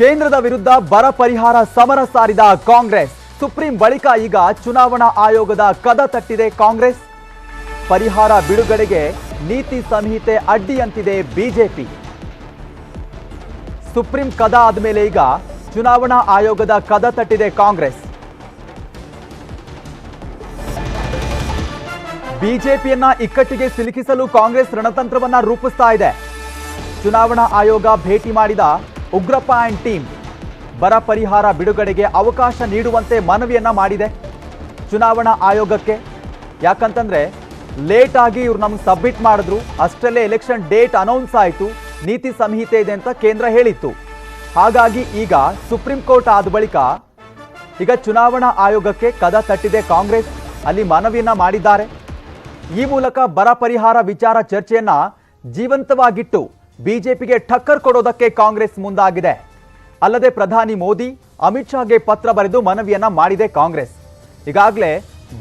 ಕೇಂದ್ರದ ವಿರುದ್ಧ ಬರ ಪರಿಹಾರ ಸಮರ ಸಾರಿದ ಕಾಂಗ್ರೆಸ್. ಸುಪ್ರೀಂ ಬಳಿಕ ಈಗ ಚುನಾವಣಾ ಆಯೋಗದ ಕದ ತಟ್ಟಿದೆ ಕಾಂಗ್ರೆಸ್. ಪರಿಹಾರ ಬಿಡುಗಡೆಗೆ ನೀತಿ ಸಂಹಿತೆ ಅಡ್ಡಿಯಂತಿದೆ ಬಿಜೆಪಿ. ಸುಪ್ರೀಂ ಕದ ಆದ್ಮೇಲೆ ಈಗ ಚುನಾವಣಾ ಆಯೋಗದ ಕದ ತಟ್ಟಿದೆ ಕಾಂಗ್ರೆಸ್. ಬಿಜೆಪಿಯನ್ನ ಇಕ್ಕಟ್ಟಿಗೆ ಸಿಲುಕಿಸಲು ಕಾಂಗ್ರೆಸ್ ರಣತಂತ್ರವನ್ನ ರೂಪಿಸ್ತಾ ಇದೆ. ಚುನಾವಣಾ ಆಯೋಗ ಭೇಟಿ ಮಾಡಿದ ಉಗ್ರಪ್ಪ ಆ್ಯಂಡ್ ಟೀಮ್ ಬರ ಪರಿಹಾರ ಬಿಡುಗಡೆಗೆ ಅವಕಾಶ ನೀಡುವಂತೆ ಮನವಿಯನ್ನು ಮಾಡಿದೆ. ಚುನಾವಣಾ ಆಯೋಗಕ್ಕೆ. ಯಾಕಂತಂದರೆ ಆಗಿ ಇವ್ರು ನಮ್ಗೆ ಸಬ್ಮಿಟ್ ಮಾಡಿದ್ರು. ಅಷ್ಟರಲ್ಲೇ ಎಲೆಕ್ಷನ್ ಡೇಟ್ ಅನೌನ್ಸ್ ಆಯಿತು. ನೀತಿ ಸಂಹಿತೆ ಇದೆ ಅಂತ ಕೇಂದ್ರ ಹೇಳಿತ್ತು. ಹಾಗಾಗಿ ಈಗ ಸುಪ್ರೀಂ ಕೋರ್ಟ್ ಆದ ಬಳಿಕ ಈಗ ಚುನಾವಣಾ ಆಯೋಗಕ್ಕೆ ಕದ ತಟ್ಟಿದೆ ಕಾಂಗ್ರೆಸ್. ಅಲ್ಲಿ ಮನವಿಯನ್ನ ಮಾಡಿದ್ದಾರೆ. ಈ ಮೂಲಕ ಬರ ಪರಿಹಾರ ವಿಚಾರ ಚರ್ಚೆಯನ್ನ ಜೀವಂತವಾಗಿಟ್ಟು ಬಿಜೆಪಿಗೆ ಟಕ್ಕರ್ ಕೊಡೋದಕ್ಕೆ ಕಾಂಗ್ರೆಸ್ ಮುಂದಾಗಿದೆ. ಅಲ್ಲದೆ ಪ್ರಧಾನಿ ಮೋದಿ ಅಮಿತ್ ಶಾಗೆ ಪತ್ರ ಬರೆದು ಮನವಿಯನ್ನ ಮಾಡಿದೆ ಕಾಂಗ್ರೆಸ್. ಈಗಾಗಲೇ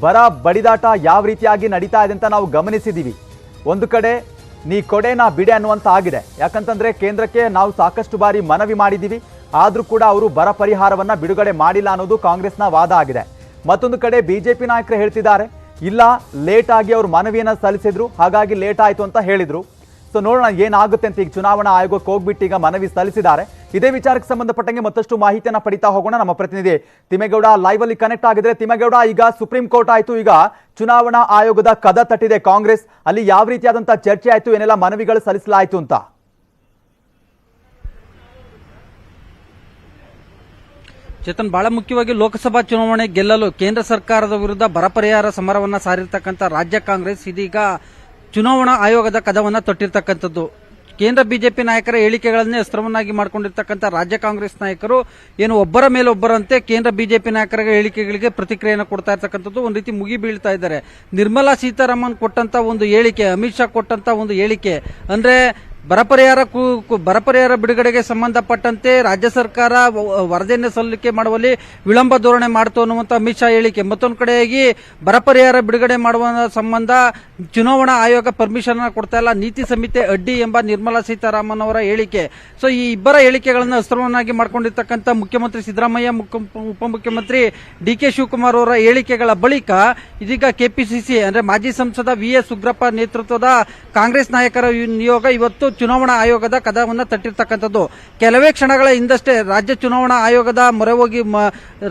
ಬರ ಬಡಿದಾಟ ಯಾವ ರೀತಿಯಾಗಿ ನಡೀತಾ ಇದೆ ಅಂತ ನಾವು ಗಮನಿಸಿದ್ದೀವಿ ಒಂದು ಕಡೆ ನೀ ಕೊಡೆ ನಾ ಬಿಡೆ ಅನ್ನುವಂತ ಆಗಿದೆ. ಯಾಕಂತಂದ್ರೆ ಕೇಂದ್ರಕ್ಕೆ ನಾವು ಸಾಕಷ್ಟು ಬಾರಿ ಮನವಿ ಮಾಡಿದ್ದೀವಿ ಆದರೂ ಕೂಡ ಅವರು ಬರ ಪರಿಹಾರವನ್ನ ಬಿಡುಗಡೆ ಮಾಡಿಲ್ಲ ಅನ್ನೋದು ಕಾಂಗ್ರೆಸ್ನ ವಾದ ಆಗಿದೆ. ಮತ್ತೊಂದು ಕಡೆ ಬಿಜೆಪಿ ನಾಯಕರು ಹೇಳ್ತಿದ್ದಾರೆ, ಇಲ್ಲ ಲೇಟ್ ಆಗಿ ಅವರು ಮನವಿಯನ್ನು ಸಲ್ಲಿಸಿದ್ರು, ಹಾಗಾಗಿ ಲೇಟ್ ಆಯಿತು ಅಂತ ಹೇಳಿದ್ರು. ಸೊ ನೋಡೋಣ ಏನಾಗುತ್ತೆ ಅಂತ ಈಗ ಚುನಾವಣಾ ಆಯೋಗಕ್ಕೆ ಹೋಗ್ಬಿಟ್ಟು ಈಗ ಮನವಿ ಸಲ್ಲಿಸಿದ್ದಾರೆ. ಇದೇ ವಿಚಾರಕ್ಕೆ ಸಂಬಂಧಪಟ್ಟಂಗೆ ಮತ್ತಷ್ಟು ಮಾಹಿತಿಯನ್ನು ಪಡಿತಾ ಹೋಗೋಣ. ನಮ್ಮ ಪ್ರತಿನಿಧಿ ತಿಮ್ಮೇಗೌಡ ಲೈವ್ ಅಲ್ಲಿ ಕನೆಕ್ಟ್ ಆಗಿದ್ರೆ ತಿಮ್ಮೇಗೌಡ ಈಗ ಸುಪ್ರೀಂ ಕೋರ್ಟ್ ಆಯ್ತು. ಈಗ ಚುನಾವಣಾ ಆಯೋಗದ ಕದ ತಟ್ಟಿದೆ ಕಾಂಗ್ರೆಸ್. ಅಲ್ಲಿ ಯಾವ ರೀತಿಯಾದಂತಹ ಚರ್ಚೆ ಆಯ್ತು, ಏನೆಲ್ಲ ಮನವಿಗಳು ಸಲ್ಲಿಸಲಾಯಿತು ಅಂತ? ಚೇತನ್, ಬಹಳ ಮುಖ್ಯವಾಗಿ ಲೋಕಸಭಾ ಚುನಾವಣೆ ಗೆಲ್ಲಲು ಕೇಂದ್ರ ಸರ್ಕಾರದ ವಿರುದ್ಧ ಬರ ಪರಿಹಾರ ಸಮರವನ್ನ ಸಾರಿರ್ತಕ್ಕಂಥ ರಾಜ್ಯ ಕಾಂಗ್ರೆಸ್. ಇದೀಗ ಚುನಾವಣಾ ಆಯೋಗದ ಕದವನ್ನ ತೊಟ್ಟಿರ್ತಕ್ಕಂಥದ್ದು. ಕೇಂದ್ರ ಬಿಜೆಪಿ ನಾಯಕರ ಹೇಳಿಕೆಗಳನ್ನೇ ಅಸ್ತ್ರವನ್ನಾಗಿ ಮಾಡಿಕೊಂಡಿರ್ತಕ್ಕಂಥ ರಾಜ್ಯ ಕಾಂಗ್ರೆಸ್ ನಾಯಕರು ಏನು ಒಬ್ಬರ ಮೇಲೊಬ್ಬರಂತೆ ಕೇಂದ್ರ ಬಿಜೆಪಿ ನಾಯಕರ ಹೇಳಿಕೆಗಳಿಗೆ ಪ್ರತಿಕ್ರಿಯೆಯನ್ನು ಕೊಡ್ತಾ ಇರ್ತಕ್ಕಂಥದ್ದು ಒಂದು ರೀತಿ ಮುಗಿ ಬೀಳ್ತಾ ಇದ್ದಾರೆ. ನಿರ್ಮಲಾ ಸೀತಾರಾಮನ್ ಕೊಟ್ಟಂತ ಒಂದು ಹೇಳಿಕೆ, ಅಮಿತ್ ಶಾ ಕೊಟ್ಟಂತ ಒಂದು ಹೇಳಿಕೆ, ಅಂದ್ರೆ ಬರ ಪರಿಹಾರ ಬರ ಪರಿಹಾರ ಬಿಡುಗಡೆಗೆ ಸಂಬಂಧಪಟ್ಟಂತೆ ರಾಜ್ಯ ಸರ್ಕಾರ ವರದಿಯನ್ನು ಸಲ್ಲಿಕೆ ಮಾಡುವಲ್ಲಿ ವಿಳಂಬ ಧೋರಣೆ ಮಾಡ್ತು ಅನ್ನುವಂಥ ಅಮಿತ್ ಶಾ ಹೇಳಿಕೆ. ಮತ್ತೊಂದು ಕಡೆಯಾಗಿ ಬರ ಪರಿಹಾರ ಬಿಡುಗಡೆ ಮಾಡುವ ಸಂಬಂಧ ಚುನಾವಣಾ ಆಯೋಗ ಪರ್ಮಿಷನ್ ಕೊಡ್ತಾ ಇಲ್ಲ. ನೀತಿ ಸಂಹಿತೆ ಅಡ್ಡಿ ಎಂಬ ನಿರ್ಮಲಾ ಸೀತಾರಾಮನ್ ಅವರ ಹೇಳಿಕೆ. ಸೊ ಈ ಇಬ್ಬರ ಹೇಳಿಕೆಗಳನ್ನು ಅಸ್ತ್ರವನ್ನಾಗಿ ಮಾಡಿಕೊಂಡಿರ್ತಕ್ಕಂಥ ಮುಖ್ಯಮಂತ್ರಿ ಸಿದ್ದರಾಮಯ್ಯ ಮುಖ್ಯ- ಉಪಮುಖ್ಯಮಂತ್ರಿ ಡಿ ಕೆ ಶಿವಕುಮಾರ್ ಅವರ ಹೇಳಿಕೆಗಳ ಬಳಿಕ ಇದೀಗ ಕೆಪಿಸಿಸಿ ಅಂದ್ರೆ ಮಾಜಿ ಸಂಸದ ವಿ ಎಸ್ ಉಗ್ರಪ್ಪ ನೇತೃತ್ವದ ಕಾಂಗ್ರೆಸ್ ನಾಯಕರ ನಿಯೋಗ ಇವತ್ತು ಚುನಾವಣಾ ಆಯೋಗದ ಕದವನ್ನು ತಟ್ಟಿರ್ತಕ್ಕಂಥದ್ದು. ಕೆಲವೇ ಕ್ಷಣಗಳ ಹಿಂದಷ್ಟೇ ರಾಜ್ಯ ಚುನಾವಣಾ ಆಯೋಗದ ಮೊರೆ ಹೋಗಿ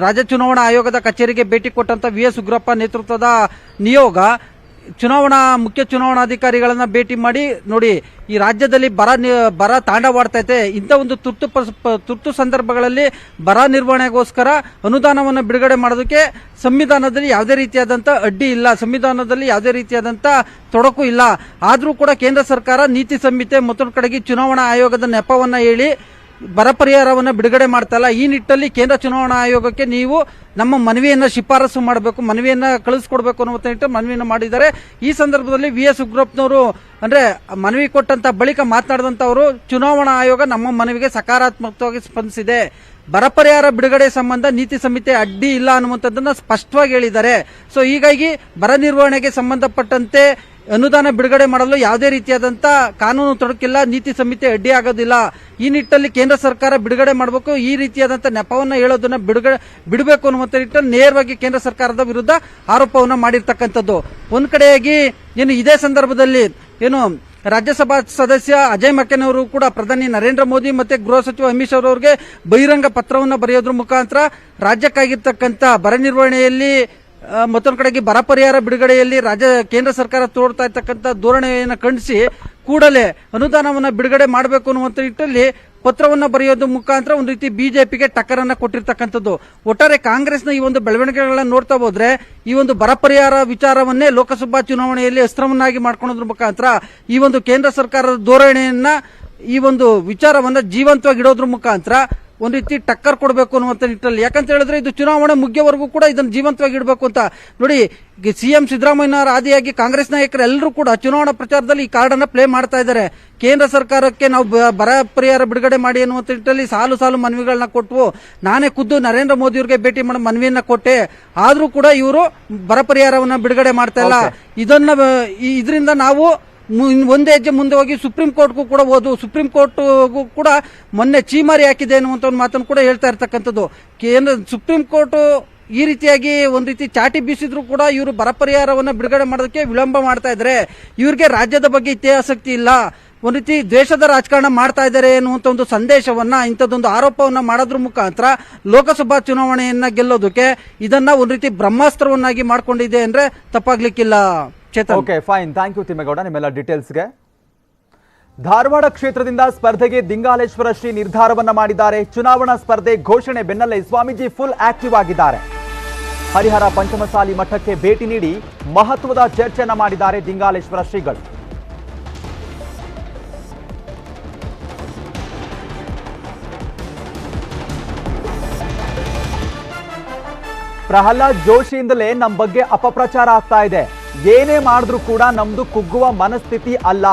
ರಾಜ್ಯ ಚುನಾವಣಾ ಆಯೋಗದ ಕಚೇರಿಗೆ ಭೇಟಿ ಕೊಟ್ಟಂತ ವಿ ಎಸ್ ಉಗ್ರಪ್ಪ ನೇತೃತ್ವದ ನಿಯೋಗ ಚುನಾವಣಾ ಮುಖ್ಯ ಚುನಾವಣಾಧಿಕಾರಿಗಳನ್ನ ಭೇಟಿ ಮಾಡಿ ನೋಡಿ, ಈ ರಾಜ್ಯದಲ್ಲಿ ಬರ ಬರ ತಾಂಡವಾಡ್ತೈತೆ. ಇಂಥ ಒಂದು ತುರ್ತು ತುರ್ತು ಸಂದರ್ಭಗಳಲ್ಲಿ ಬರ ನಿರ್ವಹಣೆಗೋಸ್ಕರ ಅನುದಾನವನ್ನು ಬಿಡುಗಡೆ ಮಾಡೋದಕ್ಕೆ ಸಂವಿಧಾನದಲ್ಲಿ ಯಾವುದೇ ರೀತಿಯಾದಂಥ ಅಡ್ಡಿ ಇಲ್ಲ. ಸಂವಿಧಾನದಲ್ಲಿ ಯಾವುದೇ ರೀತಿಯಾದಂಥ ತೊಡಕು ಇಲ್ಲ. ಆದರೂ ಕೂಡ ಕೇಂದ್ರ ಸರ್ಕಾರ ನೀತಿ ಸಂಹಿತೆ ಮತ್ತೊಂದು ಕಡೆಗೆ ಚುನಾವಣಾ ಆಯೋಗದ ನೆಪವನ್ನು ಹೇಳಿ ಬರ ಪರಿಹಾರವನ್ನು ಬಿಡುಗಡೆ ಮಾಡ್ತಲ್ಲ, ಈ ನಿಟ್ಟಲ್ಲಿ ಕೇಂದ್ರ ಚುನಾವಣಾ ಆಯೋಗಕ್ಕೆ ನೀವು ನಮ್ಮ ಮನವಿಯನ್ನು ಶಿಫಾರಸು ಮಾಡಬೇಕು, ಮನವಿಯನ್ನು ಕಳಿಸ್ಕೊಡ್ಬೇಕು ಅನ್ನೋ ನಿಟ್ಟಿನಲ್ಲಿ ಮನವಿಯನ್ನು ಮಾಡಿದ್ದಾರೆ. ಈ ಸಂದರ್ಭದಲ್ಲಿ ವಿ ಎಸ್ ಉಗ್ರಪ್ಪನವರು, ಅಂದರೆ ಮನವಿ ಕೊಟ್ಟಂತ ಬಳಿಕ ಮಾತನಾಡಿದಂಥವರು ಚುನಾವಣಾ ಆಯೋಗ ನಮ್ಮ ಮನವಿಗೆ ಸಕಾರಾತ್ಮಕವಾಗಿ ಸ್ಪಂದಿಸಿದೆ. ಬರ ಪರಿಹಾರ ಬಿಡುಗಡೆ ಸಂಬಂಧ ನೀತಿ ಸಂಹಿತೆ ಅಡ್ಡಿ ಇಲ್ಲ ಅನ್ನುವಂಥದ್ದನ್ನು ಸ್ಪಷ್ಟವಾಗಿ ಹೇಳಿದ್ದಾರೆ. ಸೊ ಹೀಗಾಗಿ ಬರ ನಿರ್ವಹಣೆಗೆ ಸಂಬಂಧಪಟ್ಟಂತೆ ಅನುದಾನ ಬಿಡುಗಡೆ ಮಾಡಲು ಯಾವುದೇ ರೀತಿಯಾದಂಥ ಕಾನೂನು ತೊಡಕಿಲ್ಲ, ನೀತಿ ಸಂಹಿತೆ ಅಡ್ಡಿ ಆಗೋದಿಲ್ಲ. ಈ ನಿಟ್ಟಲ್ಲಿ ಕೇಂದ್ರ ಸರ್ಕಾರ ಬಿಡುಗಡೆ ಮಾಡಬೇಕು, ಈ ರೀತಿಯಾದಂಥ ನೆಪವನ್ನು ಹೇಳೋದನ್ನ ಬಿಡುಗಡೆ, ಬಿಡಬೇಕು ಅನ್ನುವಂಥ ನಿಟ್ಟಲ್ಲಿ ನೇರವಾಗಿ ಕೇಂದ್ರ ಸರ್ಕಾರದ ವಿರುದ್ಧ ಆರೋಪವನ್ನ ಮಾಡಿರ್ತಕ್ಕಂಥದ್ದು. ಒಂದ್ ಕಡೆಯಾಗಿ ಏನು ಇದೇ ಸಂದರ್ಭದಲ್ಲಿ ಏನು ರಾಜ್ಯಸಭಾ ಸದಸ್ಯ ಅಜಯ್ ಮಕೆನ್ ಅವರು ಕೂಡ ಪ್ರಧಾನಿ ನರೇಂದ್ರ ಮೋದಿ ಮತ್ತೆ ಗೃಹ ಸಚಿವ ಅಮಿತ್ ಶಾ ಅವರಿಗೆ ಬಹಿರಂಗ ಪತ್ರವನ್ನು ಬರೆಯೋದ್ರ ಮುಖಾಂತರ ರಾಜ್ಯಕ್ಕಾಗಿರ್ತಕ್ಕಂಥ ಬರ ನಿರ್ವಹಣೆಯಲ್ಲಿ ಮತ್ತೊಂದು ಕಡೆಗೆ ಬರ ಪರಿಹಾರ ಬಿಡುಗಡೆಯಲ್ಲಿ ರಾಜ್ಯ ಕೇಂದ್ರ ಸರ್ಕಾರ ತೋರ್ತಾ ಇರ್ತಕ್ಕಂಥ ಧೋರಣೆಯನ್ನು ಖಂಡಿಸಿ ಕೂಡಲೇ ಅನುದಾನವನ್ನು ಬಿಡುಗಡೆ ಮಾಡಬೇಕು ಅನ್ನುವಂಥ ನಿಟ್ಟಲ್ಲಿ ಪತ್ರವನ್ನ ಬರೆಯೋದ್ರ ಮುಖಾಂತರ ಒಂದು ರೀತಿ ಬಿಜೆಪಿಗೆ ಟಕ್ಕರನ್ನ ಕೊಟ್ಟಿರ್ತಕ್ಕಂಥದ್ದು. ಒಟ್ಟಾರೆ ಕಾಂಗ್ರೆಸ್ನ ಈ ಒಂದು ಬೆಳವಣಿಗೆಗಳನ್ನ ನೋಡ್ತಾ ಹೋದ್ರೆ ಈ ಒಂದು ಬರ ಪರಿಹಾರ ವಿಚಾರವನ್ನೇ ಲೋಕಸಭಾ ಚುನಾವಣೆಯಲ್ಲಿ ಅಸ್ತ್ರವನ್ನಾಗಿ ಮಾಡ್ಕೊಳ್ಳೋದ್ರ ಮುಖಾಂತರ ಈ ಒಂದು ಕೇಂದ್ರ ಸರ್ಕಾರದ ಧೋರಣೆಯನ್ನ ಈ ಒಂದು ವಿಚಾರವನ್ನ ಜೀವಂತವಾಗಿ ಇಡೋದ್ರ ಮುಖಾಂತರ ಒಂದ್ ರೀತಿ ಟಕ್ಕರ್ ಕೊಡಬೇಕು ಅನ್ನುವಂಥ ನಿಟ್ಟಲ್ಲಿ ಯಾಕಂತ ಹೇಳಿದ್ರೆ ಇದು ಚುನಾವಣೆ ಮುಗಿಯವರೆಗೂ ಕೂಡ ಇದನ್ನು ಜೀವಂತವಾಗಿ ಇಡಬೇಕು ಅಂತ. ನೋಡಿ ಸಿಎಂ ಸಿದ್ದರಾಮಯ್ಯನವರ ಆದಿಯಾಗಿ ಕಾಂಗ್ರೆಸ್ ನಾಯಕರು ಎಲ್ಲರೂ ಕೂಡ ಚುನಾವಣಾ ಪ್ರಚಾರದಲ್ಲಿ ಈ ಕಾರ್ಡ್ ಅನ್ನ ಪ್ಲೇ ಮಾಡ್ತಾ ಇದ್ದಾರೆ. ಕೇಂದ್ರ ಸರ್ಕಾರಕ್ಕೆ ನಾವು ಬರ ಪರಿಹಾರ ಬಿಡುಗಡೆ ಮಾಡಿ ಅನ್ನುವಂಥ ನಿಟ್ಟಲ್ಲಿ ಸಾಲು ಸಾಲು ಮನವಿಗಳನ್ನ ಕೊಟ್ಟು ನಾನೇ ಖುದ್ದು ನರೇಂದ್ರ ಮೋದಿ ಅವರಿಗೆ ಭೇಟಿ ಮಾಡೋ ಮನವಿಯನ್ನ ಕೊಟ್ಟೆ. ಆದರೂ ಕೂಡ ಇವರು ಬರ ಪರಿಹಾರವನ್ನು ಬಿಡುಗಡೆ ಮಾಡ್ತಾ ಇಲ್ಲ. ಇದನ್ನ ಇದರಿಂದ ನಾವು ಒಂದೇ ಹೆಜ್ಜೆ ಮುಂದೆ ಹೋಗಿ ಸುಪ್ರೀಂ ಕೋರ್ಟ್ಗೂ ಕೂಡ ಹೋದು ಸುಪ್ರೀಂ ಕೋರ್ಟ್ಗೂ ಕೂಡ ಮೊನ್ನೆ ಚೀಮಾರಿ ಹಾಕಿದೆ ಅನ್ನುವಂಥ ಒಂದು ಮಾತನ್ನು ಕೂಡ ಹೇಳ್ತಾ ಇರ್ತಕ್ಕಂಥದ್ದು. ಕೇಂದ್ರ ಸುಪ್ರೀಂ ಕೋರ್ಟು ಈ ರೀತಿಯಾಗಿ ಒಂದು ರೀತಿ ಚಾಟಿ ಬೀಸಿದ್ರು ಕೂಡ ಇವರು ಬರ ಪರಿಹಾರವನ್ನು ಬಿಡುಗಡೆ ಮಾಡೋದಕ್ಕೆ ವಿಳಂಬ ಮಾಡ್ತಾ ಇದ್ದಾರೆ ಇವ್ರಿಗೆ ರಾಜ್ಯದ ಬಗ್ಗೆ ಇತಿಹಾಸಕ್ತಿ ಇಲ್ಲ. ಒಂದ್ ರೀತಿ ದ್ವೇಷದ ರಾಜಕಾರಣ ಮಾಡ್ತಾ ಇದ್ದಾರೆ ಅನ್ನುವಂತ ಒಂದು ಸಂದೇಶವನ್ನ, ಇಂಥದ್ದೊಂದು ಆರೋಪವನ್ನ ಮಾಡೋದ್ರ ಮುಖಾಂತರ ಲೋಕಸಭಾ ಚುನಾವಣೆಯನ್ನ ಗೆಲ್ಲೋದಕ್ಕೆ ಇದನ್ನ ಒಂದು ರೀತಿ ಬ್ರಹ್ಮಾಸ್ತ್ರವನ್ನಾಗಿ ಮಾಡ್ಕೊಂಡಿದೆ ಅಂದ್ರೆ ತಪ್ಪಾಗ್ಲಿಕ್ಕಿಲ್ಲ. Chetan. Okay fine thank you Thimmegowda, ನಿಮ್ಮೆಲ್ಲ ಡೀಟೇಲ್ಸ್ಗೆ ಧಾರವಾಡ ಕ್ಷೇತ್ರದಿಂದ ಸ್ಪರ್ಧೆಗೆ ದಿಂಗಾಲೇಶ್ವರ ಶ್ರೀ ನಿರ್ಧಾರವನ್ನ ಮಾಡಿದ್ದಾರೆ. ಚುನಾವಣಾ ಸ್ಪರ್ಧೆ ಘೋಷಣೆ ಬೆನ್ನಲ್ಲೇ ಸ್ವಾಮೀಜಿ ಫುಲ್ ಆಕ್ಟಿವ್ ಆಗಿದ್ದಾರೆ. ಹರಿಹರ ಪಂಚಮಸಾಲಿ ಮಠಕ್ಕೆ ಭೇಟಿ ನೀಡಿ ಮಹತ್ವದ ಚರ್ಚೆಯನ್ನ ಮಾಡಿದ್ದಾರೆ ದಿಂಗಾಲೇಶ್ವರ ಶ್ರೀಗಳು. ಪ್ರಹ್ಲಾದ್ ಜೋಶಿಯಿಂದಲೇ ನಮ್ಮ ಬಗ್ಗೆ ಅಪಪ್ರಚಾರ ಆಗ್ತಾ ಇದೆ. ಏನೇ ಮಾಡಿದ್ರೂ ಕೂಡ ನಮ್ದು ಕುಗ್ಗುವ ಮನಸ್ಥಿತಿ ಅಲ್ಲ.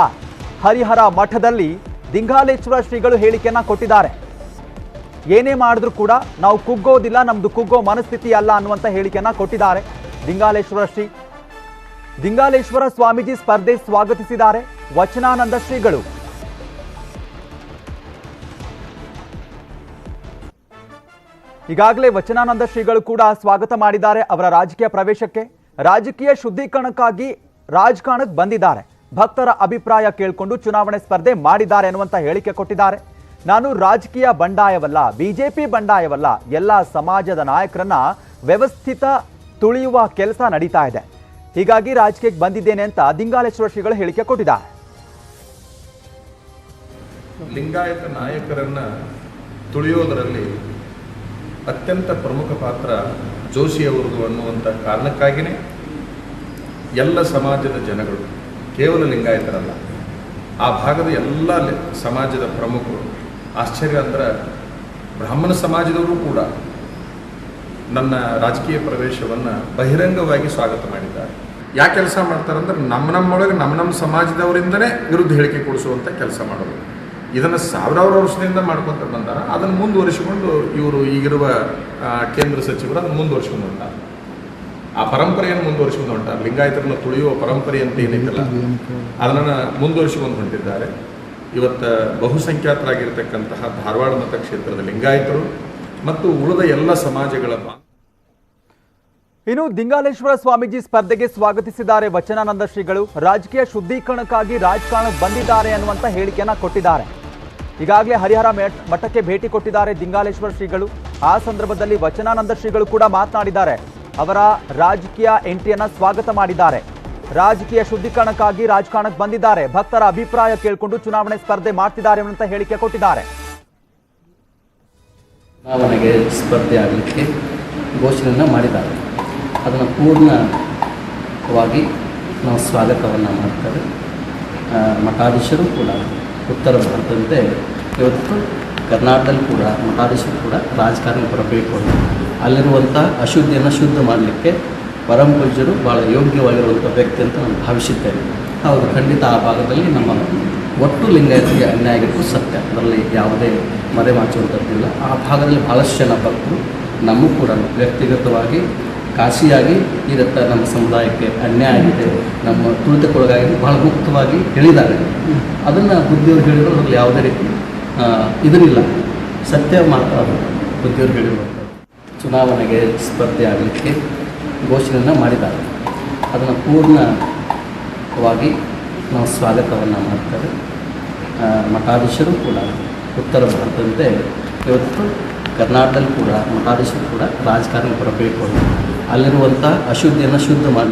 ಹರಿಹರ ಮಠದಲ್ಲಿ ದಿಂಗಾಲೇಶ್ವರ ಶ್ರೀಗಳು ಹೇಳಿಕೆಯನ್ನ ಕೊಟ್ಟಿದ್ದಾರೆ. ಏನೇ ಮಾಡಿದ್ರೂ ಕೂಡ ನಾವು ಕುಗ್ಗೋದಿಲ್ಲ, ನಮ್ದು ಕುಗ್ಗೋ ಮನಸ್ಥಿತಿ ಅಲ್ಲ ಅನ್ನುವಂತ ಹೇಳಿಕೆಯನ್ನ ಕೊಟ್ಟಿದ್ದಾರೆ. ದಿಂಗಾಲೇಶ್ವರ ಶ್ರೀ. ದಿಂಗಾಲೇಶ್ವರ ಸ್ವಾಮೀಜಿ ಸ್ಪರ್ಧೆ ಸ್ವಾಗತಿಸಿದ್ದಾರೆ ವಚನಾನಂದ ಶ್ರೀಗಳು. ಈಗಾಗಲೇ ವಚನಾನಂದ ಶ್ರೀಗಳು ಕೂಡ ಸ್ವಾಗತ ಮಾಡಿದ್ದಾರೆ ಅವರ ರಾಜಕೀಯ ಪ್ರವೇಶಕ್ಕೆ. ರಾಜಕೀಯ ಶುದ್ಧೀಕರಣಕ್ಕಾಗಿ ರಾಜಕಾರಣಕ್ಕೆ ಬಂದಿದ್ದಾರೆ. ಭಕ್ತರ ಅಭಿಪ್ರಾಯ ಕೇಳಿಕೊಂಡು ಚುನಾವಣೆ ಸ್ಪರ್ಧೆ ಮಾಡಿದ್ದಾರೆ ಅನ್ನುವಂತ ಹೇಳಿಕೆ ಕೊಟ್ಟಿದ್ದಾರೆ. ನಾನು ರಾಜಕೀಯ ಬಂಡಾಯವಲ್ಲ, ಬಿಜೆಪಿ ಬಂಡಾಯವಲ್ಲ, ಎಲ್ಲ ಸಮಾಜದ ನಾಯಕರನ್ನ ವ್ಯವಸ್ಥಿತ ತುಳಿಯುವ ಕೆಲಸ ನಡೀತಾ ಇದೆ. ಹೀಗಾಗಿ ರಾಜಕೀಯಕ್ಕೆ ಬಂದಿದ್ದೇನೆ ಅಂತ ದಿಂಗಾಲೇಶ್ವರ ಶ್ರೀಗಳು ಹೇಳಿಕೆ ಕೊಟ್ಟಿದ್ದಾರೆ. ಲಿಂಗಾಯತ ನಾಯಕರನ್ನ ತುಳಿಯೋದರಲ್ಲಿ ಅತ್ಯಂತ ಪ್ರಮುಖ ಪಾತ್ರ ಜೋಶಿಯವರದು ಅನ್ನುವಂಥ ಕಾರಣಕ್ಕಾಗಿಯೇ ಎಲ್ಲ ಸಮಾಜದ ಜನಗಳು, ಕೇವಲ ಲಿಂಗಾಯತರಲ್ಲ, ಆ ಭಾಗದ ಎಲ್ಲ ಸಮಾಜದ ಪ್ರಮುಖರು, ಆಶ್ಚರ್ಯ ಅಂದ್ರೆ ಬ್ರಾಹ್ಮಣ ಸಮಾಜದವರು ಕೂಡ ನನ್ನ ರಾಜಕೀಯ ಪ್ರವೇಶವನ್ನು ಬಹಿರಂಗವಾಗಿ ಸ್ವಾಗತ ಮಾಡಿದ್ದಾರೆ. ಯಾಕೆ ಕೆಲಸ ಮಾಡ್ತಾರಂದ್ರೆ ನಮ್ಮ ನಮ್ಮೊಳಗೆ ನಮ್ಮ ನಮ್ಮ ಸಮಾಜದವರಿಂದನೇ ವಿರುದ್ಧ ಹೇಳಿಕೆ ಕೊಡಿಸುವಂಥ ಕೆಲಸ ಮಾಡೋದು ಇದನ್ನು ಸಾವಿರಾರು ವರ್ಷದಿಂದ ಮಾಡ್ಕೊಂತ ಬಂದಾರ. ಅದನ್ನು ಮುಂದುವರಿಸಿಕೊಂಡು ಇವರು ಈಗಿರುವ ಕೇಂದ್ರ ಸಚಿವರು ಅದನ್ನು ಮುಂದುವರಿಸ್ಕೊಂಡು ಹೊಂಟಾರೆ. ಆ ಪರಂಪರೆಯನ್ನು ಮುಂದುವರಿಸಿಕೊಂಡು ಹೊಂಟಾರೆ. ಲಿಂಗಾಯತರನ್ನು ತುಳಿಯುವ ಪರಂಪರೆ ಅಂತ ಏನೈತಲ್ಲ ಅದನ್ನು ಮುಂದುವರಿಸಿಕೊಂಡು ಹೊಂಟಿದ್ದಾರೆ. ಇವತ್ತು ಬಹುಸಂಖ್ಯಾತರಾಗಿರ್ತಕ್ಕಂತಹ ಧಾರವಾಡ ಮತಕ್ಷೇತ್ರದ ಲಿಂಗಾಯತರು ಮತ್ತು ಉಳಿದ ಎಲ್ಲ ಸಮಾಜಗಳ ಇನ್ನು ದಿಂಗಾಲೇಶ್ವರ ಸ್ವಾಮೀಜಿ ಸ್ಪರ್ಧೆಗೆ ಸ್ವಾಗತಿಸಿದ್ದಾರೆ ವಚನಾನಂದ ಶ್ರೀಗಳು. ರಾಜಕೀಯ ಶುದ್ಧೀಕರಣಕ್ಕಾಗಿ ರಾಜಕಾರಣಕ್ಕೆ ಬಂದಿದ್ದಾರೆ ಅನ್ನುವಂತ ಹೇಳಿಕೆಯನ್ನ ಕೊಟ್ಟಿದ್ದಾರೆ. ಈಗಾಗಲೇ ಹರಿಹರ ಮಠಕ್ಕೆ ಭೇಟಿ ಕೊಟ್ಟಿದ್ದಾರೆ ದಿಂಗಾಲೇಶ್ವರ ಶ್ರೀಗಳು. ಆ ಸಂದರ್ಭದಲ್ಲಿ ವಚನಾನಂದ ಶ್ರೀಗಳು ಕೂಡ ಮಾತನಾಡಿದ್ದಾರೆ. ಅವರ ರಾಜಕೀಯ ಎಂಟ್ರಿಯನ್ನ ಸ್ವಾಗತ ಮಾಡಿದ್ದಾರೆ. ರಾಜಕೀಯ ಶುದ್ಧೀಕರಣಕ್ಕಾಗಿ ರಾಜಕಾರಣಕ್ಕೆ ಬಂದಿದ್ದಾರೆ. ಭಕ್ತರ ಅಭಿಪ್ರಾಯ ಕೇಳಿಕೊಂಡು ಚುನಾವಣೆ ಸ್ಪರ್ಧೆ ಮಾಡ್ತಿದ್ದಾರೆ ಅನ್ನುವಂತ ಹೇಳಿಕೆ ಕೊಟ್ಟಿದ್ದಾರೆ. ಚುನಾವಣೆಗೆ ಸ್ಪರ್ಧೆ ಆಗಲಿಕ್ಕೆ ಘೋಷಣೆಯನ್ನು ಮಾಡಿದ್ದಾರೆ. ಅದನ್ನು ಪೂರ್ಣವಾಗಿ ನಾವು ಸ್ವಾಗತವನ್ನು ಮಾಡ್ತೇವೆ ಮಠಾಧೀಶರು ಕೂಡ ಉತ್ತರ ಭಾರತದಂತೆ ಇವತ್ತು ಕರ್ನಾಟಕದಲ್ಲಿ ಕೂಡ ಮಠಾಧೀಶರು ಕೂಡ ರಾಜಕಾರಣ ಬರಬೇಕು ಅಂತ. ಅಲ್ಲಿರುವಂಥ ಅಶುದ್ಧಿಯನ್ನು ಶುದ್ಧ ಮಾಡಲಿಕ್ಕೆ ಪರಮ ಪೂಜ್ಯರು ಭಾಳ ಯೋಗ್ಯವಾಗಿರುವಂಥ ವ್ಯಕ್ತಿ ಅಂತ ನಾನು ಭಾವಿಸಿದ್ದೇನೆ. ಹೌದು, ಖಂಡಿತ ಆ ಭಾಗದಲ್ಲಿ ನಮ್ಮ ಒಟ್ಟು ಲಿಂಗಾಯತಿಗೆ ಅನ್ಯಾಯ ಆಗಿರೋದು ಸತ್ಯ. ಅದರಲ್ಲಿ ಯಾವುದೇ ಮರೆಮಾಚುವಂಥದ್ದಿಲ್ಲ. ಆ ಭಾಗದಲ್ಲಿ ಭಾಳಷ್ಟು ಜನ ಭಕ್ತರು, ನಮ್ಮ ಕೂಡ ವ್ಯಕ್ತಿಗತವಾಗಿ ಕಾಶಿಯಾಗಿ ಇದತ್ತ ನಮ್ಮ ಸಮುದಾಯಕ್ಕೆ ಅನ್ಯಾಯ ಆಗಿದೆ. ನಮ್ಮ ತುಳಿತಕ್ಕೊಳಗಾಗಿ ಬಹಳ ಮುಕ್ತವಾಗಿ ಹೇಳಿದ್ದಾರೆ. ಅದನ್ನು ಬುದ್ಧಿಯವರು ಹೇಳಿದ್ರು ಅದರಲ್ಲಿ ಯಾವುದೇ ರೀತಿ ಇದನ್ನಿಲ್ಲ. ಸತ್ಯ ಮಾತ್ರ ಅದು. ಬುದ್ಧಿಯವರು ಚುನಾವಣೆಗೆ ಸ್ಪರ್ಧೆ ಆಗಲಿಕ್ಕೆ ಘೋಷಣೆಯನ್ನು ಮಾಡಿದ್ದಾರೆ. ಅದನ್ನು ಪೂರ್ಣವಾಗಿ ನಾವು ಸ್ವಾಗತವನ್ನು ಮಾಡ್ತಾರೆ. ಮಠಾಧೀಶರು ಕೂಡ ಉತ್ತರ ಭಾರತದಂತೆ ಇವತ್ತು ಕರ್ನಾಟಕದಲ್ಲಿ ಕೂಡ ಮಠಾಧೀಶರು ಕೂಡ ರಾಜಕಾರಣ ಬರಬೇಕು ಅಂತ ಅಲ್ಲಿರುವಂಥ ಅಶುದ್ಧಿಯನ್ನು ಶುದ್ಧ ಮಾಡಿ